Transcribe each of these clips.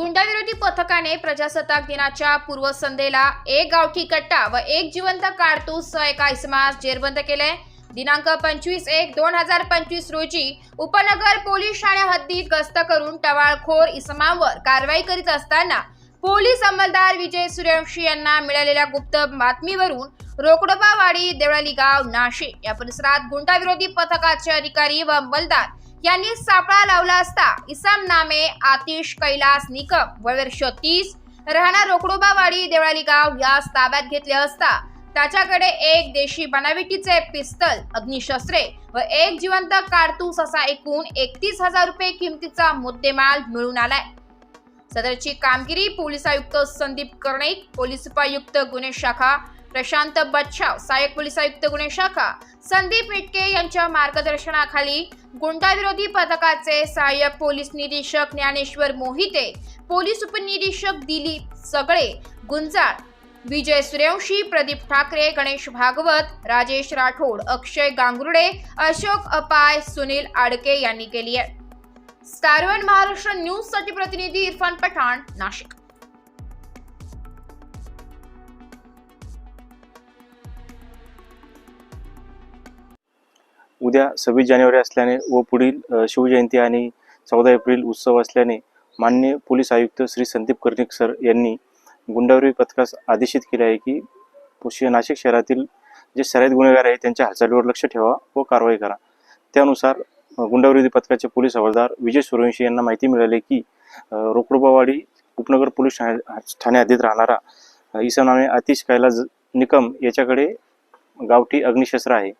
गुंडाविरोधी पथकाने प्रजासत्ताक दिनाच्या पूर्वसंध्येला एक गावठी कट्टा व एक जिवंत कारतूस एका इसमास जेरबंद केले. दिनांक पंचवीस एक दोन हजार पंचवीस रोजी उपनगर पोलीस ठाण्या हद्दीत गस्त करून टवाळखोर इसमांवर कारवाई करीत असताना पोलीस अंमलदार विजय सूर्यवंशी यांना मिळालेल्या गुप्त बातमीवरून रोकडोबावाडी देवळाली गाव नाशिक या परिसरात गुंडाविरोधी पथकाचे अधिकारी व अंमलदार यांनी सापळा लावला असता इसाम नामे आतिश कैलास निकम वय वर्ष तीस. राहणार रोकडोबावाडी देवळाली गाव यास ताब्यात घेतले असता त्याच्याकडे एक देशी बनावटीचे पिस्तल अग्निशस्त्रे व एक जिवंत कारतूस असा एकूण एकतीस हजार रुपये किमतीचा मुद्देमाल मिळून आलाय. सदरची कामगिरी पोलीस आयुक्त संदीप कर्णिक पोलीस उपायुक्त गुन्हे शाखा प्रशांत बच्छाव सहाय्यक पोलीस आयुक्त गुन्हे शाखा संदीप इटके यांच्या मार्गदर्शनाखाली गुंडाविरोधी पथकाचे सहाय्यक पोलीस निरीक्षक ज्ञानेश्वर मोहिते पोलीस उपनिरीक्षक दिलीप सगळे गुंजाळ विजय सूर्यवंशी प्रदीप ठाकरे गणेश भागवत राजेश राठोड अक्षय गांगुर्डे अशोक अपाय सुनील आडके यांनी केली आहे. स्टारवन महाराष्ट्र न्यूजसाठी प्रतिनिधी इरफान पठाण नाशिक. उद्या सव्वीस जानेवारी असल्याने व पुढील शिवजयंती आणि चौदा एप्रिल उत्सव असल्याने मान्य पोलीस आयुक्त श्री संदीप कर्णिक सर यांनी गुंडावरी पथकास आदेशित केले आहे की पुशी नाशिक शहरातील जे सराईत गुन्हेगार आहेत त्यांच्या हालचालीवर लक्ष ठेवा व कारवाई करा. त्यानुसार गुंडावरी पथकाचे पोलीस हवालदार विजय सूर्यवंशी यांना माहिती मिळाली की रोकडोबावाडी उपनगर पोलीस ठाणे ठाणे हद्दीत राहणारा इसम नामे आतिश कैलास निकम याच्याकडे गावठी अग्निशस्त्र आहे.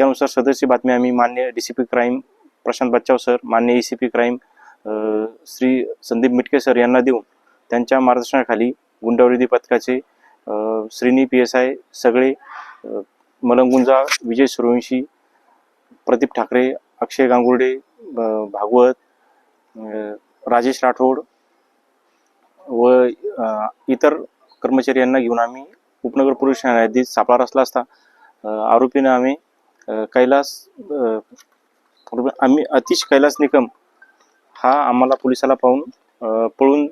त्यानुसार सदरची बातमी आम्ही मान्य D C P crime Prashant Bachchav sir मान्य E C P crime Shri Sandeep Mitke sir यांना देऊन त्यांच्या मार्गदर्शनाखाली गुंडाविरोधी पथकाचे श्रीनी पी एस आय सगळे मलंगुंजा विजय सूर्यवंशी प्रदीप ठाकरे अक्षय गांगुर्डे भागवत राजेश राठोड व इतर कर्मचारी यांना घेऊन आम्ही उपनगर पोलीस ठाण्यात सापळा रचला असता. आरोपीनं आम्ही कैलास आम्ही अतिश कैलास निकम हा आम्हाला पोलिसाला पाहून पळून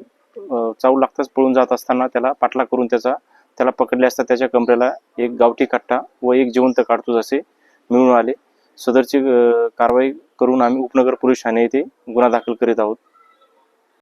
चावू लागताच पळून जात असताना त्याला पाठलाग करून त्याचा त्याला पकडले असता त्याच्या कमरेला एक गावठी कट्टा व एक जिवंत काढतो असे मिळून आले. सदरची कारवाई करून आम्ही उपनगर पोलीस ठाणे येथे गुन्हा दाखल करीत आहोत.